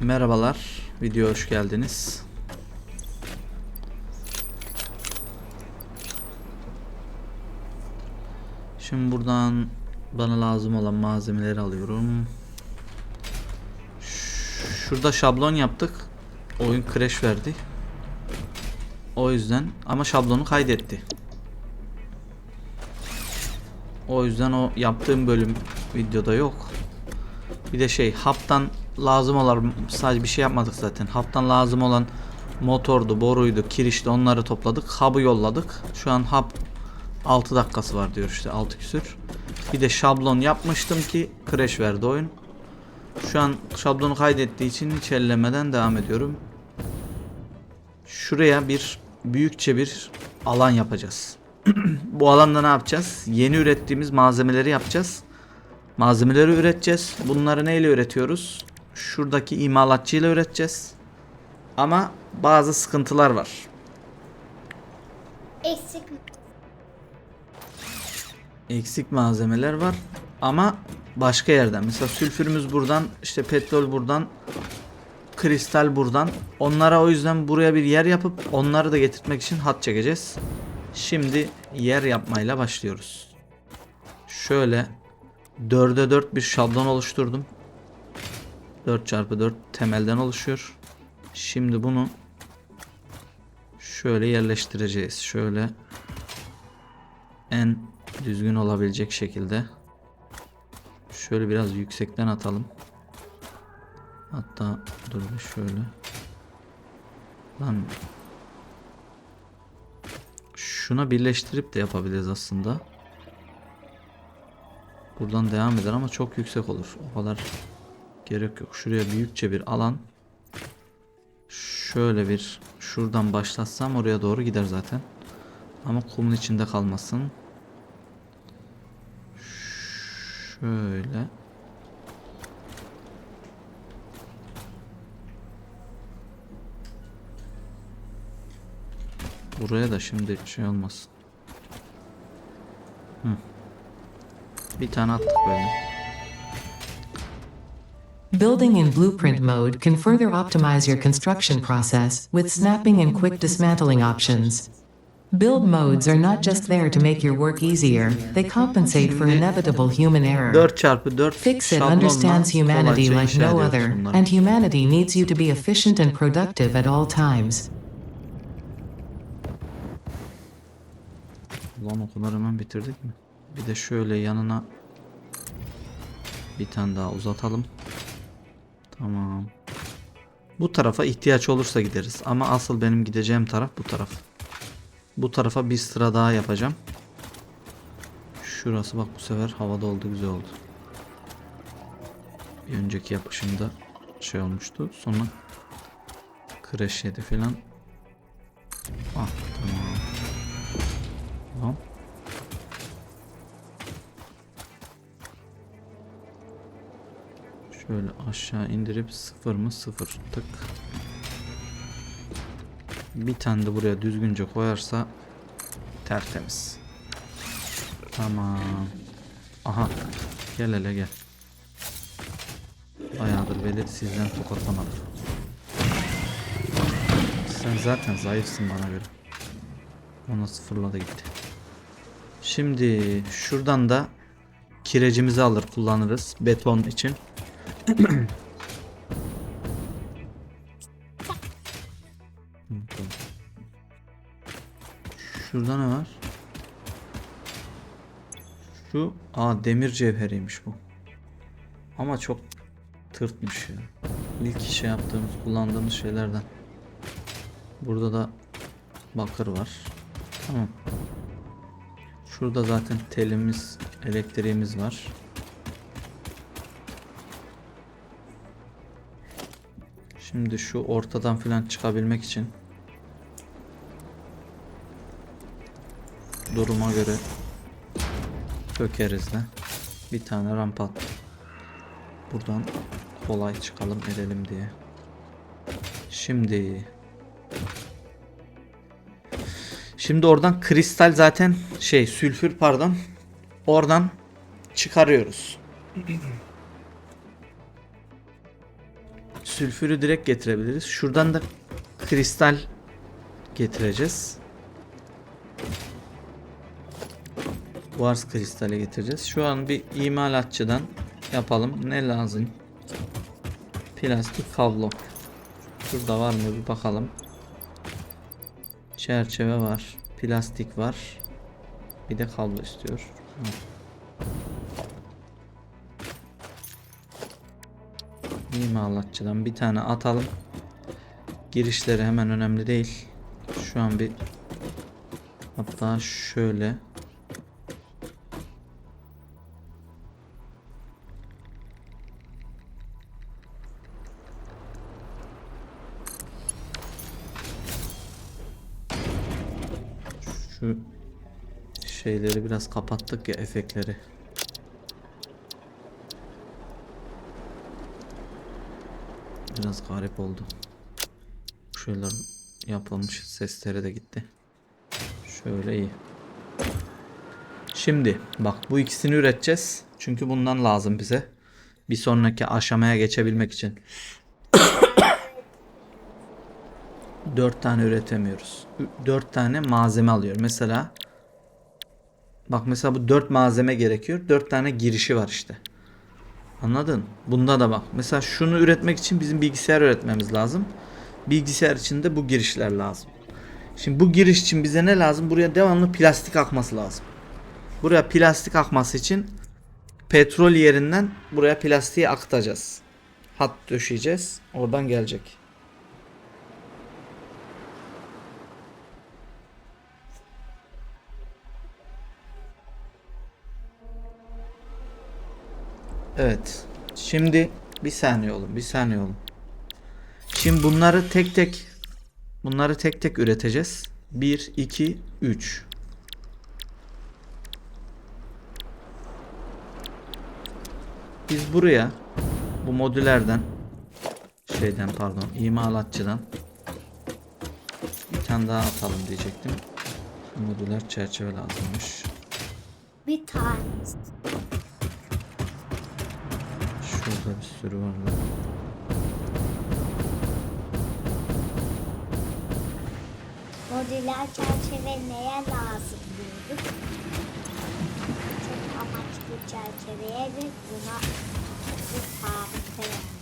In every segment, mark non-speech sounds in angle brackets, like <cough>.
Merhabalar, video hoş geldiniz. Şimdi buradan bana lazım olan malzemeleri alıyorum. Şurada şablon yaptık. Oyun crash verdi. O yüzden ama şablonu kaydetti. O yüzden o yaptığım bölüm videoda yok. Bir de şey haptan lazım olan sadece bir şey yapmadık zaten. Haptan lazım olan motordu, boruydu, kirişti onları topladık. Hub'ı yolladık. Şu an hub 6 dakikası var diyor işte 6 küsür. Bir de şablon yapmıştım ki crash verdi oyun. Şu an şablonu kaydettiği için hiç ellemeden devam ediyorum. Şuraya bir büyükçe bir alan yapacağız. <clears throat> Bu alanda ne yapacağız? Yeni ürettiğimiz malzemeleri yapacağız. Malzemeleri üreteceğiz. Bunları neyle üretiyoruz? Şuradaki imalatçıyla üreteceğiz. Ama bazı sıkıntılar var. Eksik Eksik malzemeler var. Ama başka yerden. Mesela sülfürümüz buradan, işte petrol buradan, kristal buradan. Onlara o yüzden buraya bir yer yapıp onları da getirtmek için hat çekeceğiz. Şimdi yer yapmayla başlıyoruz. Şöyle 4'e 4 bir şablon oluşturdum. 4 çarpı 4 temelden oluşuyor. Şimdi bunu şöyle yerleştireceğiz. Şöyle en düzgün olabilecek şekilde. Şöyle biraz yüksekten atalım. Hatta dur şöyle. Lan şuna birleştirip de yapabiliriz aslında. Buradan devam eder ama çok yüksek olur. O kadar gerek yok. Şuraya büyükçe bir alan. Şöyle bir şuradan başlatsam oraya doğru gider zaten. Ama kumun içinde kalmasın. Şöyle. Buraya da şimdi şey olmasın. Hı. Bir tane attık böyle. Building in blueprint mode can further optimize your construction process with snapping and quick dismantling options. Build modes are not just there to make your work easier, they compensate for inevitable human error. 4 çarpı 4 Fix it understands humanity like no other, and humanity needs you to be efficient and productive at all times. Ulan o hemen bitirdik mi? Bir de şöyle yanına bir tane daha uzatalım. Tamam. Bu tarafa ihtiyaç olursa gideriz. Ama asıl benim gideceğim taraf bu taraf. Bu tarafa bir sıra daha yapacağım. Şurası bak bu sefer havada oldu güzel oldu. Bir önceki yapışımda şey olmuştu. Sonra crash yedi filan. Ah tamam. Tamam. Şöyle aşağı indirip sıfır mı sıfır tık. Bir tane de buraya düzgünce koyarsa tertemiz. Tamam. Aha. Gel hele gel. Bayağıdır velet sizden tokatlamadım. Sen zaten zayıfsın bana göre. Ona sıfırladı gitti. Şimdi şuradan da kirecimizi alır kullanırız beton için. Şurada ne var? Şu aa demir cevheriymiş bu. Ama çok tırtmış ya. İlk şey yaptığımız kullandığımız şeylerden. Burada da bakır var. Tamam. Şurada zaten telimiz, elektriğimiz var. Şimdi şu ortadan filan çıkabilmek için duruma göre sökeriz de bir tane rampa at. Buradan kolay çıkalım edelim diye. Şimdi Şimdi oradan kristal zaten şey sülfür pardon. Oradan çıkarıyoruz. <clears throat> Sülfürü direkt getirebiliriz. Şuradan da kristal getireceğiz. Vars kristali getireceğiz. Şu an bir imalatçıdan yapalım. Ne lazım? Plastik kablo. Şurada var mı bir bakalım. Çerçeve var. Plastik var. Bir de kablo istiyor. Hı. İmalatçıdan bir tane atalım. Girişleri hemen önemli değil. Şu an bir hatta şöyle şu şeyleri biraz kapattık ya efektleri. Biraz garip oldu. Şöyle yapılmış sesleri de gitti. Şöyle iyi. Şimdi bak bu ikisini üreteceğiz. Çünkü bundan lazım bize. Bir sonraki aşamaya geçebilmek için. <coughs> Dört tane üretemiyoruz. Ü- Dört tane malzeme alıyor. Mesela bak mesela bu dört malzeme gerekiyor. Dört tane girişi var işte. Anladın? Bunda da bak. Mesela şunu üretmek için bizim bilgisayar üretmemiz lazım. Bilgisayar için de bu girişler lazım. Şimdi bu giriş için bize ne lazım? Buraya devamlı plastik akması lazım. Buraya plastik akması için petrol yerinden buraya plastiği akıtacağız. Hat döşeyeceğiz. Oradan gelecek. Evet. Şimdi bir saniye oğlum, bir saniye oğlum. Şimdi bunları tek tek bunları tek tek üreteceğiz. 1 2 3. Biz buraya bu modüllerden şeyden pardon, imalatçıdan bir tane daha atalım diyecektim. Modüler çerçeve lazımmış. Bir tanesi. Şurada bir sürü var. lan. Modüler çerçeve neye lazım diyorduk? Çok amaçlı çerçeveye ve buna bir fabrika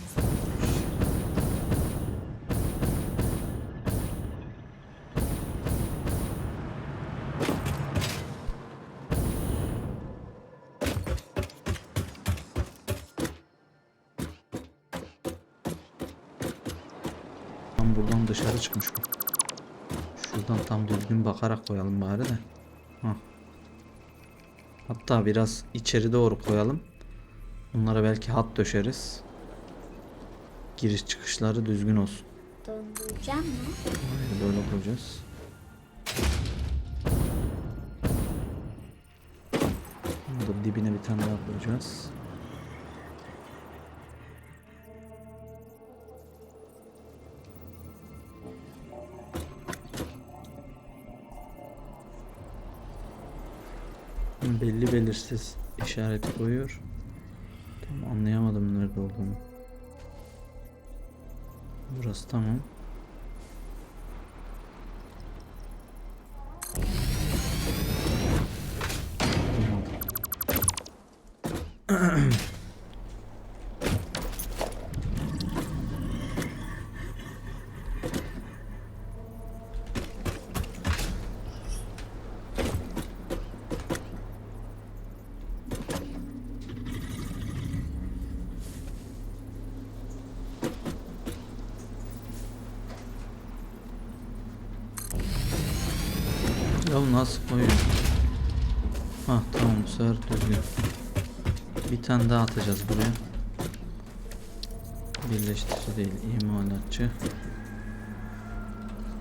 tam düzgün bakarak koyalım bari de. Hah. Hatta biraz içeri doğru koyalım. Bunlara belki hat döşeriz. Giriş çıkışları düzgün olsun. Döndüreceğim mi? Böyle böyle koyacağız. Bunu da dibine bir tane daha koyacağız. Belirsiz işareti koyuyor. Tam anlayamadım nerede olduğunu. Burası tamam. Ya nasıl koyuyor? Ha tamam bu sefer düzgün. Bir tane daha atacağız buraya. Birleştirici değil, imalatçı.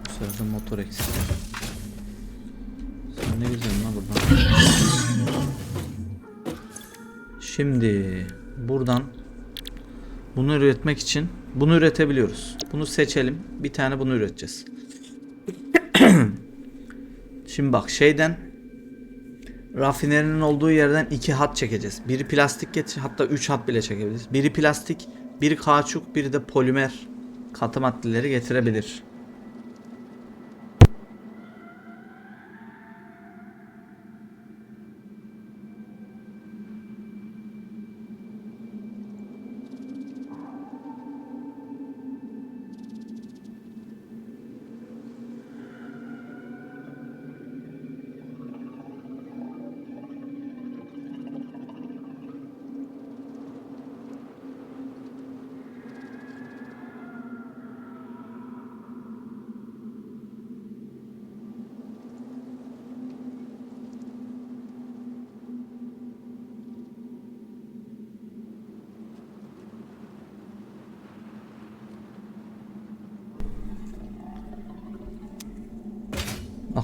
Bu sefer de motor eksik. Sen ne güzel lan buradan. Şimdi buradan bunu üretmek için bunu üretebiliyoruz. Bunu seçelim. Bir tane bunu üreteceğiz. Şimdi bak şeyden rafinerinin olduğu yerden iki hat çekeceğiz. Biri plastik getir hatta üç hat bile çekebiliriz. Biri plastik, biri kauçuk, biri de polimer katı maddeleri getirebilir.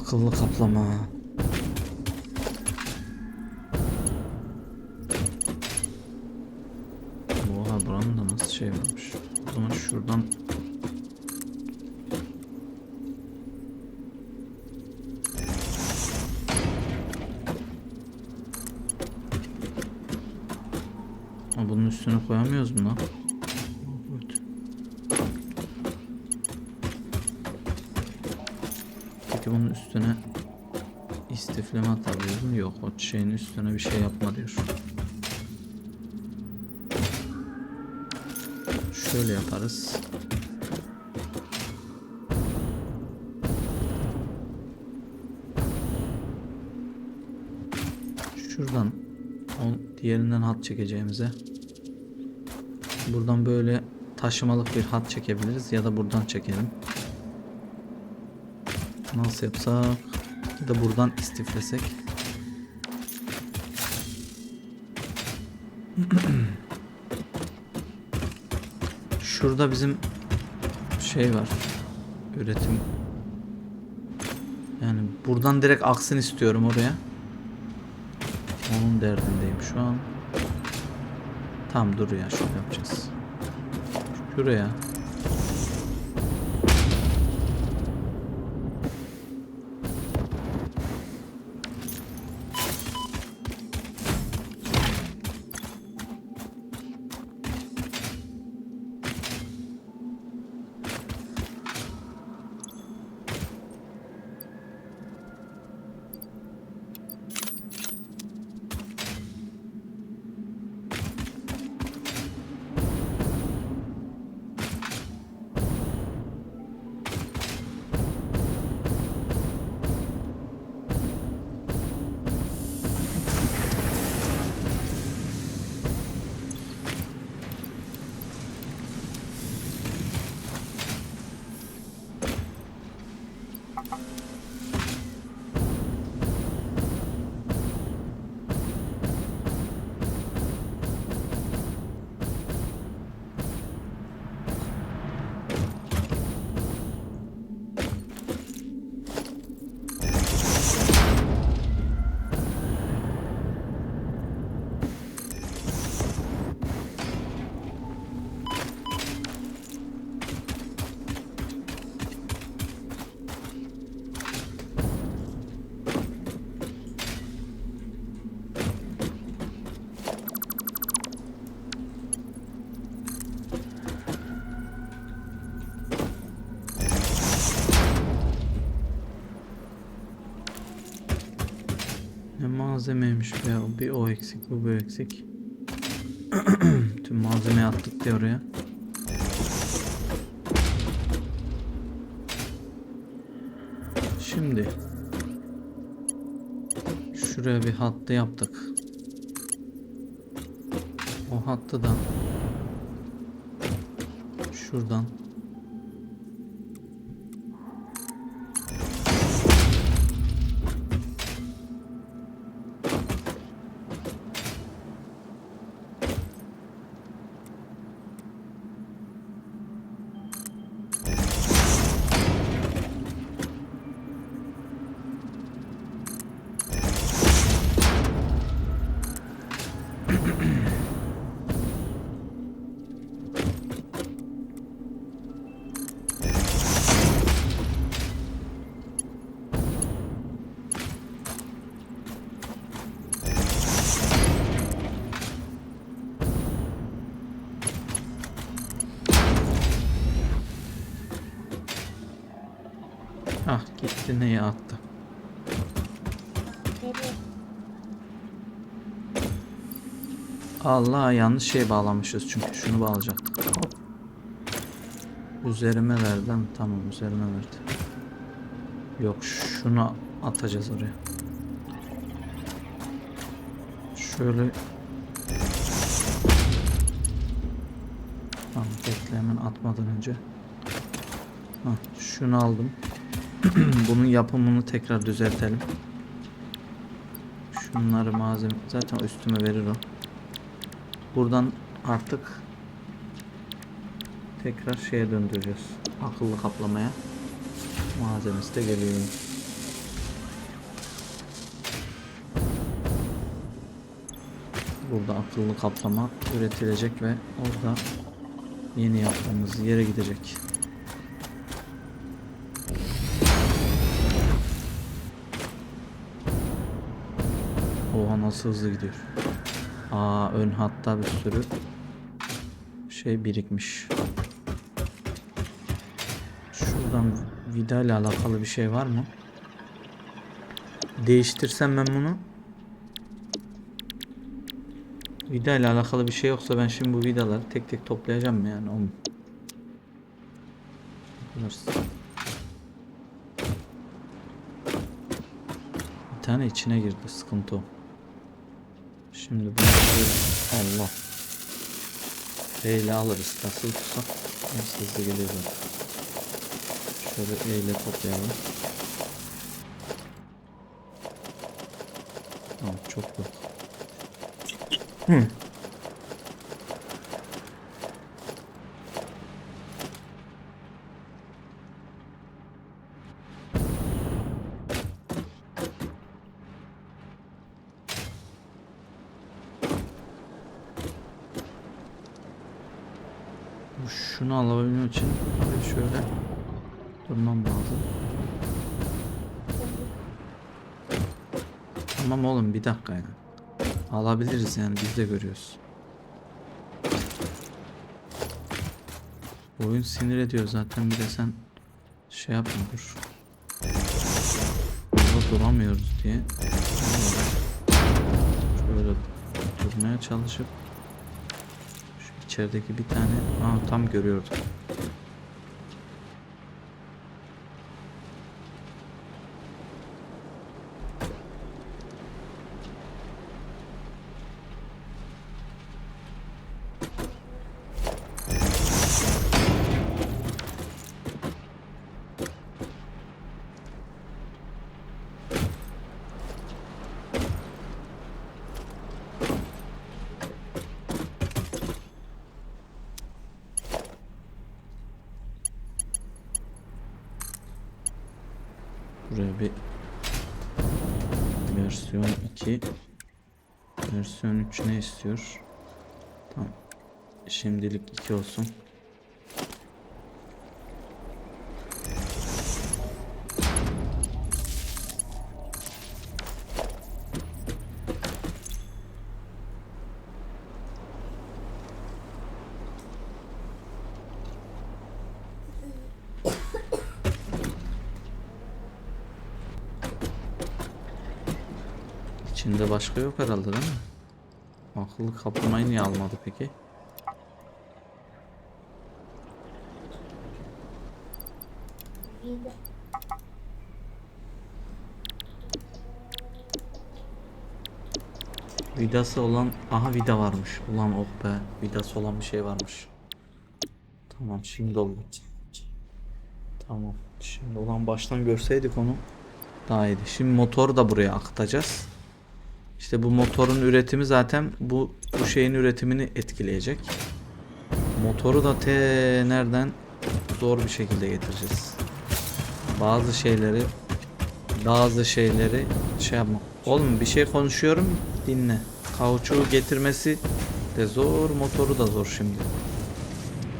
Akıllı kaplama. Oha buranın da nasıl şey varmış. O zaman şuradan Ha, bunun üstüne koyamıyoruz mu lan? Peki bunun üstüne istifleme atabiliyoruz mu? Yok o şeyin üstüne bir şey yapma diyor. Şöyle yaparız. Şuradan on, diğerinden hat çekeceğimize buradan böyle taşımalık bir hat çekebiliriz ya da buradan çekelim. Nasıl yapsak? Ya da buradan istiflesek. <clears throat> Şurada bizim şey var. Üretim. Yani buradan direkt aksın istiyorum oraya. Onun derdindeyim şu an. Tam dur ya şöyle yapacağız. Şuraya. Malzemeymiş be. Bir o eksik bu bu eksik. <clears throat> Tüm malzemeyi attık diye oraya. Şimdi şuraya bir hattı yaptık. O hattı da şuradan neye attı. Allah yanlış şey bağlamışız çünkü şunu bağlayacaktık. Hop. Üzerime verdi mi? Tamam üzerime verdi. Yok şunu atacağız oraya. Şöyle Tamam bekle hemen atmadan önce. Hah, şunu aldım. <clears throat> Bunun yapımını tekrar düzeltelim. Şunları malzeme zaten üstüme verir o. Buradan artık tekrar şeye döndüreceğiz. Akıllı kaplamaya. Malzemesi de geliyor. Burada akıllı kaplama üretilecek ve orada yeni yaptığımız yere gidecek. Nasıl hızlı gidiyor. Aa ön hatta bir sürü şey birikmiş. Şuradan vida ile alakalı bir şey var mı? Değiştirsem ben bunu. Vida ile alakalı bir şey yoksa ben şimdi bu vidaları tek tek toplayacağım mı yani? Bunlar- Bir tane içine girdi sıkıntı o. Şimdi bunu Allah. Eyle alırız. Nasıl tutsak nasıl hızlı geliyor zaten. Şöyle eyle toplayalım. Tamam çok yok. Hı. Bu Şunu için şöyle durmam lazım. Tamam oğlum bir dakika yani. Alabiliriz yani biz de görüyoruz. Oyun sinir ediyor zaten bir de sen şey yapma dur. Burada duramıyoruz diye. Şöyle durmaya çalışıp içerideki bir tane Aa, tam görüyordum. Buraya bir versiyon 2 versiyon 3 ne istiyor? Tamam. Şimdilik 2 olsun. İçinde başka yok herhalde değil mi? Akıllı kaplamayı niye almadı peki? vida. Vidası olan aha vida varmış. Ulan oh be. Vidası olan bir şey varmış. Tamam şimdi oldu. Tamam. Şimdi olan baştan görseydik onu daha iyiydi. Şimdi motoru da buraya akıtacağız. İşte bu motorun üretimi zaten bu bu şeyin üretimini etkileyecek. Motoru da te nereden zor bir şekilde getireceğiz. Bazı şeyleri bazı şeyleri şey yapma. Oğlum bir şey konuşuyorum dinle. Kauçuğu getirmesi de zor, motoru da zor şimdi.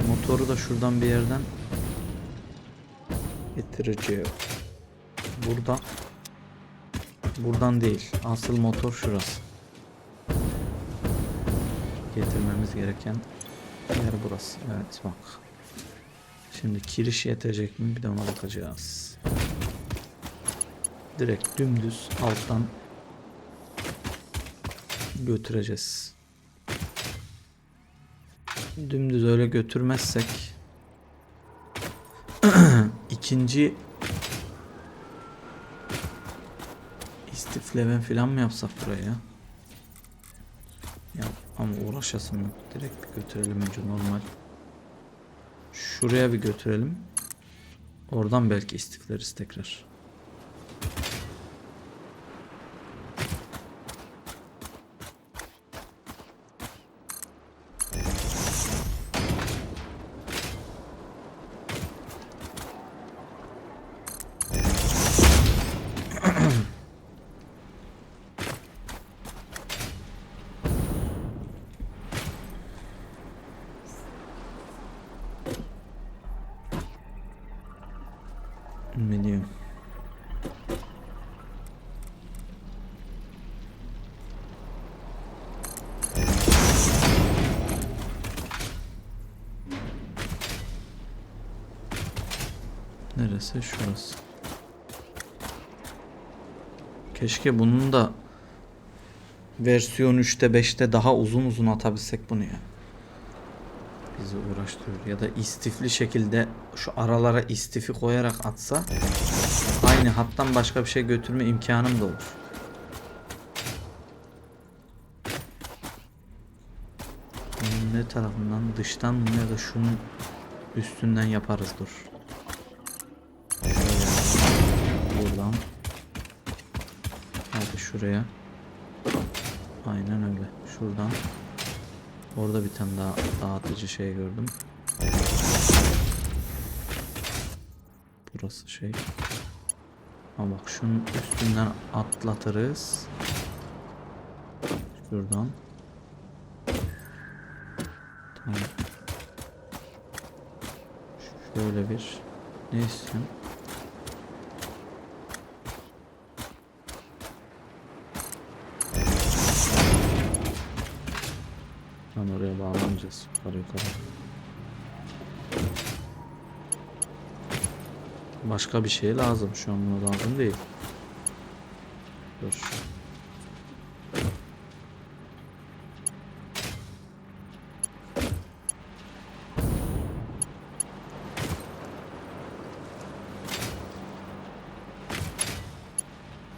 Motoru da şuradan bir yerden getireceğim. Burada. Buradan değil. Asıl motor şurası. Getirmemiz gereken yer burası. Evet bak. Şimdi kiriş yetecek mi? Bir de ona bakacağız. direkt dümdüz alttan götüreceğiz. Dümdüz öyle götürmezsek <clears throat> ikinci istifleme falan mı yapsak buraya? Ya ama uğraşasın yok. Direkt bir götürelim önce normal. Şuraya bir götürelim. Oradan belki istifleriz tekrar. Keşke bunun da versiyon 3'te 5'te daha uzun uzun atabilsek bunu ya. Bizi uğraştırıyor. Ya da istifli şekilde şu aralara istifi koyarak atsa aynı hattan başka bir şey götürme imkanım da olur. Ne tarafından dıştan ya da şunun üstünden yaparız dur. Şuraya. Aynen öyle. Şuradan. Orada bir tane daha dağıtıcı şey gördüm. Burası şey. Ama bak şunun üstünden atlatırız. Şuradan. Tamam. Şöyle bir. Ne istiyorsun? Tam oraya bağlanacağız. Yukarı yukarı. Başka bir şey lazım. Şu an buna lazım değil. Dur.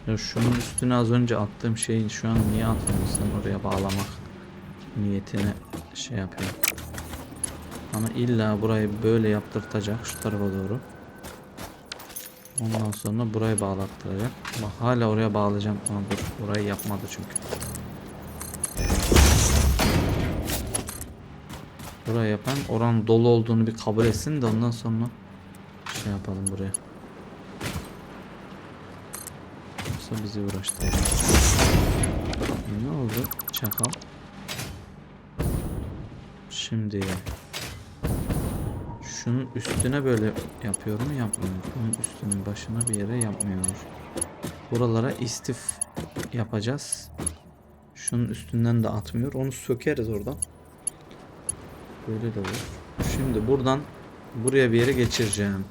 Ya şunun üstüne az önce attığım şeyin şu an niye atmıyorsun oraya bağlamak niyetine şey yapıyor. Ama illa burayı böyle yaptırtacak şu tarafa doğru. Ondan sonra burayı bağlattıracak. Ama hala oraya bağlayacağım. Ama dur orayı yapmadı çünkü. Buraya yapan oranın dolu olduğunu bir kabul etsin de ondan sonra şey yapalım buraya. Yoksa bizi uğraştıracak. E, Ne oldu? Çakal. Şimdi şunun üstüne böyle yapıyor mu yapmıyor. Bunun üstünün başına bir yere yapmıyor. Buralara istif yapacağız. Şunun üstünden de atmıyor. Onu sökeriz oradan. Böyle de olur. Şimdi buradan buraya bir yere geçireceğim.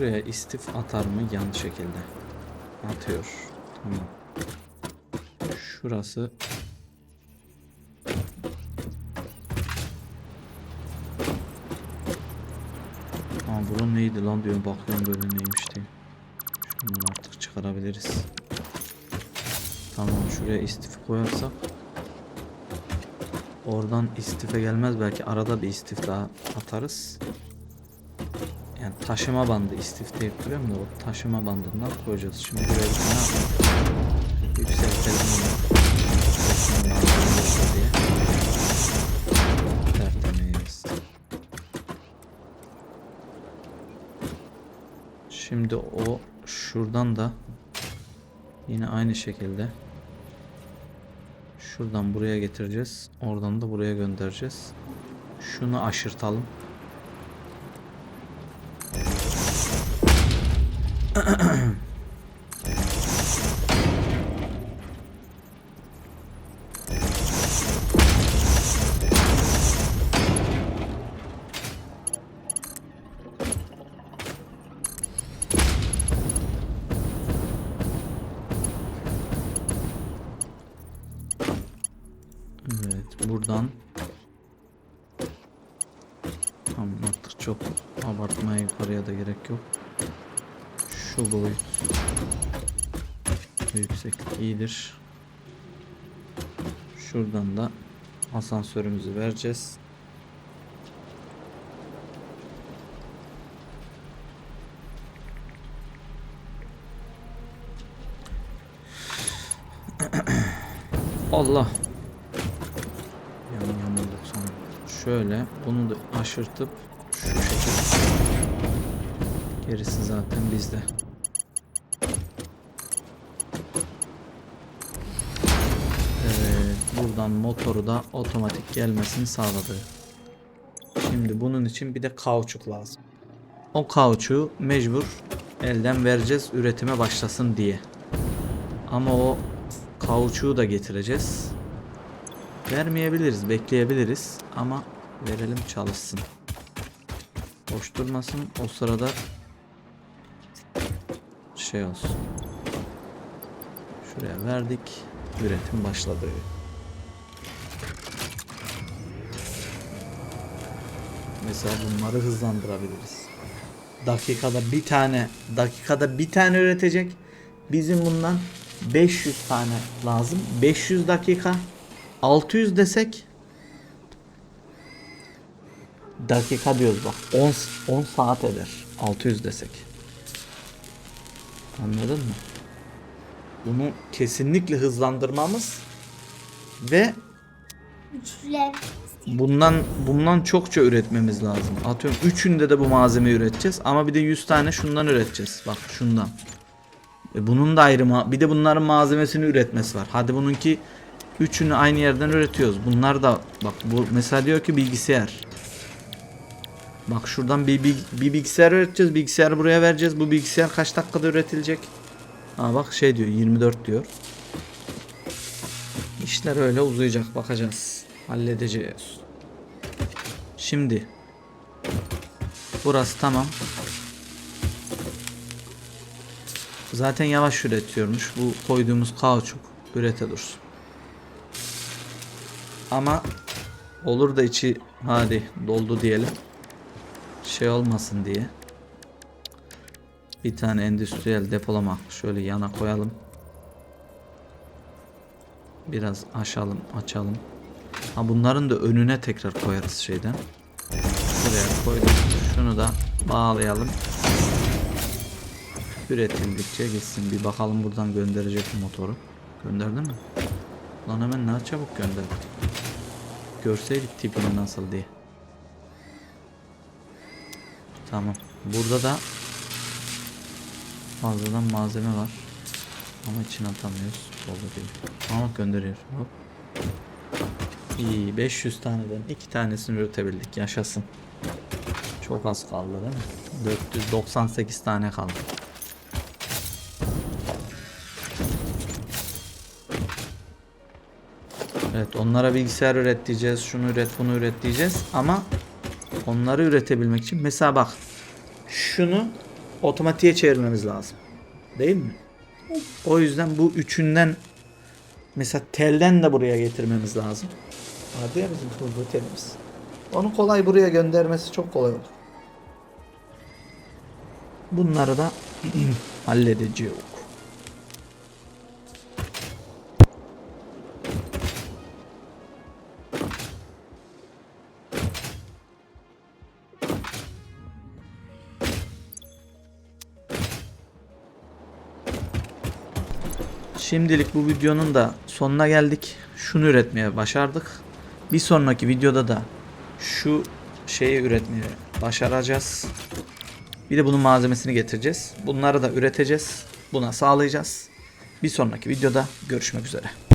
Şuraya istif atar mı yan şekilde? Atıyor. Tamam. Şurası Aa bura neydi lan diyorum bakıyorum böyle neymiş diye. Şunu artık çıkarabiliriz. Tamam şuraya istif koyarsak Oradan istife gelmez belki arada bir istif daha atarız. Taşıma bandı istif deyip duruyorum da o taşıma bandından koyacağız. Şimdi bir tane atalım. Yükseltelim bunu. Şimdi o şuradan da yine aynı şekilde şuradan buraya getireceğiz. Oradan da buraya göndereceğiz. Şunu aşırtalım. Çok abartmaya yukarıya da gerek yok. Şu boyut. Yükseklik iyidir. Şuradan da asansörümüzü vereceğiz. <clears throat> Allah. Yan yamuluk sana. Şöyle bunu da aşırtıp. Gerisi zaten bizde. Evet, buradan motoru da otomatik gelmesini sağladı. Şimdi bunun için bir de kauçuk lazım. O kauçuğu mecbur elden vereceğiz üretime başlasın diye. Ama o kauçuğu da getireceğiz. Vermeyebiliriz, bekleyebiliriz ama verelim çalışsın. Boş durmasın o sırada şey olsun. Şuraya verdik. Üretim başladı. Mesela bunları hızlandırabiliriz. Dakikada bir tane, dakikada bir tane üretecek. Bizim bundan 500 tane lazım. 500 dakika 600 desek dakika diyoruz bak 10 10 saat eder 600 desek. Anladın mı? Bunu kesinlikle hızlandırmamız ve bundan bundan çokça üretmemiz lazım. Atıyorum üçünde de bu malzemeyi üreteceğiz ama bir de 100 tane şundan üreteceğiz. Bak şundan. E bunun da ayrı ma- bir de bunların malzemesini üretmesi var. Hadi bununki üçünü aynı yerden üretiyoruz. Bunlar da bak bu mesela diyor ki bilgisayar. Bak şuradan bir, bir, bir bilgisayar üreteceğiz. Bilgisayarı buraya vereceğiz. Bu bilgisayar kaç dakikada üretilecek? Ha bak şey diyor 24 diyor. İşler öyle uzayacak bakacağız. Halledeceğiz. Şimdi burası tamam. Zaten yavaş üretiyormuş. Bu koyduğumuz kauçuk ürete dursun. Ama olur da içi hadi doldu diyelim. Şey olmasın diye. Bir tane endüstriyel depolama şöyle yana koyalım. Biraz aşalım, açalım. Ha bunların da önüne tekrar koyarız şeyden. Şuraya koyduk. Şunu da bağlayalım. Üretildikçe gitsin. Bir bakalım buradan gönderecek mi motoru. Gönderdin mi? Lan hemen ne çabuk gönderdi. Görseydik tipini nasıl diye. Tamam. Burada da fazladan malzeme var. Ama içine atamıyoruz. Oldu değil. Ama gönderiyor. Hop. İyi 500 taneden iki tanesini üretebildik. Yaşasın. Çok az kaldı değil mi? 498 tane kaldı. Evet onlara bilgisayar üret diyeceğiz. Şunu üret bunu üret diyeceğiz. Ama onları üretebilmek için mesela bak şunu otomatiğe çevirmemiz lazım. Değil mi? O yüzden bu üçünden mesela telden de buraya getirmemiz lazım. Vardı ya bizim turbo telimiz. Onu kolay buraya göndermesi çok kolay olur. Bunları da <clears throat> halledeceğiz. Şimdilik bu videonun da sonuna geldik. Şunu üretmeye başardık. Bir sonraki videoda da şu şeyi üretmeye başaracağız. Bir de bunun malzemesini getireceğiz. Bunları da üreteceğiz. Buna sağlayacağız. Bir sonraki videoda görüşmek üzere.